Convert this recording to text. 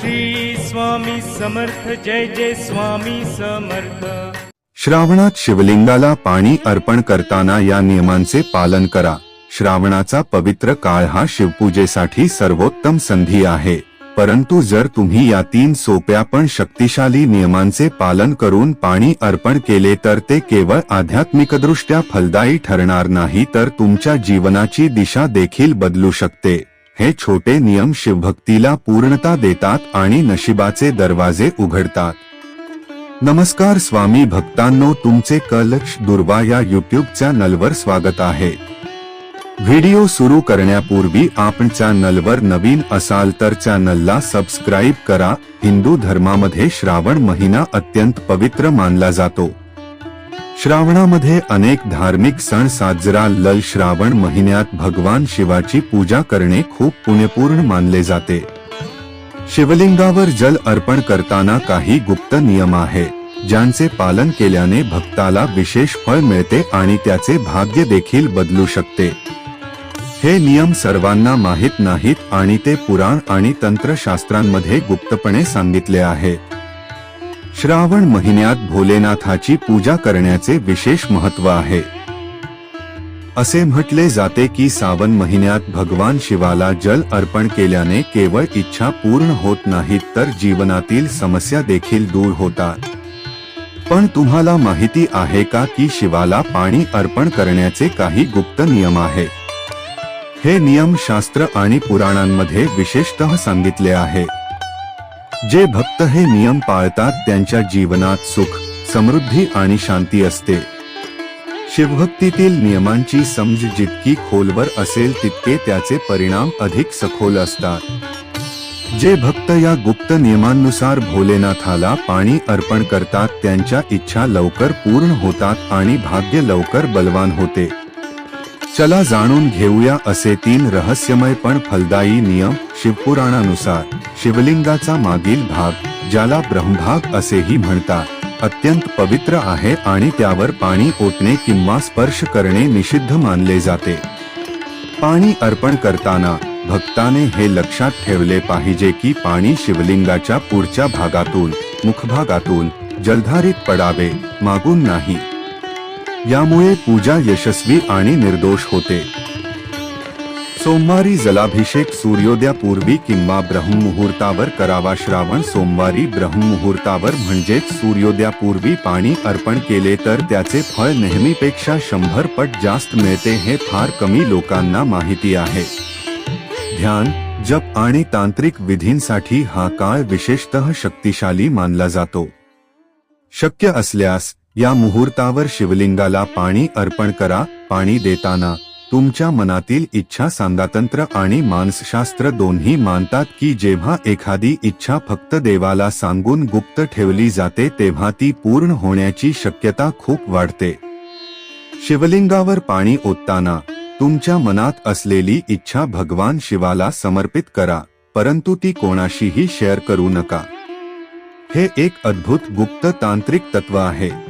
श्री स्वामी समर्थ जय जय स्वामी समर्थ. श्रावणात शिवलिंगाला पाणी अर्पण करताना या नियमांचे पालन करा. श्रावणाचा पवित्र काळ हा शिवपूजेसाठी सर्वोत्तम संधी आहे. परंतु जर तुम्ही या तीन सोप्या पण शक्तिशाली नियमांचे पालन करून पाणी अर्पण केले तर ते केवळ आध्यात्मिकदृष्ट्या फलदायी ठरणार नाही तर तुमच्या जीवनाची दिशा देखील बदलू शकते. हे छोटे नियम शिवभक्तीला पूर्णता देतात आणि नशिबाचे दरवाजे उघडतात. नमस्कार स्वामी भक्तांनो तुमचे कलक्ष दुर्वा या युट्यूब चॅनलवर स्वागत आहे. व्हिडिओ सुरू करण्यापूर्वी आपण चॅनलवर नवीन असाल तर चॅनलला सबस्क्राईब करा. हिंदू धर्मामध्ये श्रावण महिना अत्यंत पवित्र मानला जातो. श्रावणामध्ये अनेक धार्मिक सण साजरा लल श्रावण महिन्यात भगवान शिवाची पूजा करणे खूप पुण्यपूर्ण मानले जाते. शिवलिंगावर जल अर्पण करताना काही गुप्त नियम आहे ज्यांचे पालन केल्याने भक्ताला विशेष फळ मिळते आणि त्याचे भाग्य देखील बदलू शकते. हे नियम सर्वांना माहीत नाहीत आणि ते पुराण आणि तंत्रशास्त्रांमध्ये गुप्तपणे सांगितले आहेत श्रावण महिन्यात भोलेनाथाची पूजा करण्याचे विशेष महत्त्व आहे. असे म्हटले जाते की सावन महिन्यात भगवान शिवाला जल अर्पण केल्याने केवळ इच्छा पूर्ण होत नाहीत तर जीवनातील समस्या देखील दूर होतात. पण तुम्हाला माहिती आहे का की शिवाला पाणी अर्पण करण्याचे काही गुप्त नियम आहे? हे नियम शास्त्र आणि पुराणांमध्ये विशेषतः सांगितले आहे. जे भक्त हे नियम पाळतात त्यांच्या जीवनात सुख समृद्धी आणि शांती असते. शिवभक्तीतील नियमांची समज जितकी खोलवर असेल तितके त्याचे परिणाम अधिक सखोल असतात. जे भक्त या गुप्त नियमांनुसार भोलेनाथाला पाणी अर्पण करतात त्यांच्या इच्छा लवकर पूर्ण होतात आणि भाग्य लवकर बलवान होते. चला जाणून घेऊया असे तीन रहस्यमय पण फलदायी नियम शिवपुराणानुसार. शिवलिंगाचा मागील भाग ज्याला ब्रह्मभाग असेही म्हणतात अत्यंत पवित्र आहे आणि त्यावर पाणी ओतणे किंवा स्पर्श करणे निषिद्ध मानले जाते. पाणी अर्पण करताना भक्ताने हे लक्षात ठेवले पाहिजे की पाणी शिवलिंगाच्या पुढच्या भागातून मुखभागातून जलधारित पडावे मागून नाही. यामुळे पूजा यशस्वी आणि निर्दोष होते. सोमवारी जलाभिषेक सूर्योदयापूर्वी किंवा ब्रह्ममुहूर्तावर करावा श्रावण सोमवारी ब्रह्ममुहूर्तावर म्हणजेच सूर्योदयापूर्वी पाणी अर्पण केले तर त्याचे फळ नेहमीपेक्षा शंभर पट जास्त मिळते हे फार कमी लोकांना माहिती आहे. ध्यान जप आणि तांत्रिक विधींसाठी हा काळ विशेषतः शक्तिशाली मानला जातो. शक्य असल्यास या मुहूर्तावर शिवलिंगाला पाणी अर्पण करा पाणी देताना तुमच्या मनातील इच्छा सांगातंत्र आणि मानसशास्त्र दोन्ही मानतात की जेव्हा एखादी इच्छा फक्त देवाला सांगून गुप्त ठेवली जाते तेव्हा ती पूर्ण होण्याची शक्यता खूप वाढते. शिवलिंगावर पाणी ओतताना तुमच्या मनात असलेली इच्छा भगवान शिवाला समर्पित करा परंतु ती कोणाशीही शेअर करू नका. हे एक अद्भुत गुप्त तांत्रिक तत्व आहे.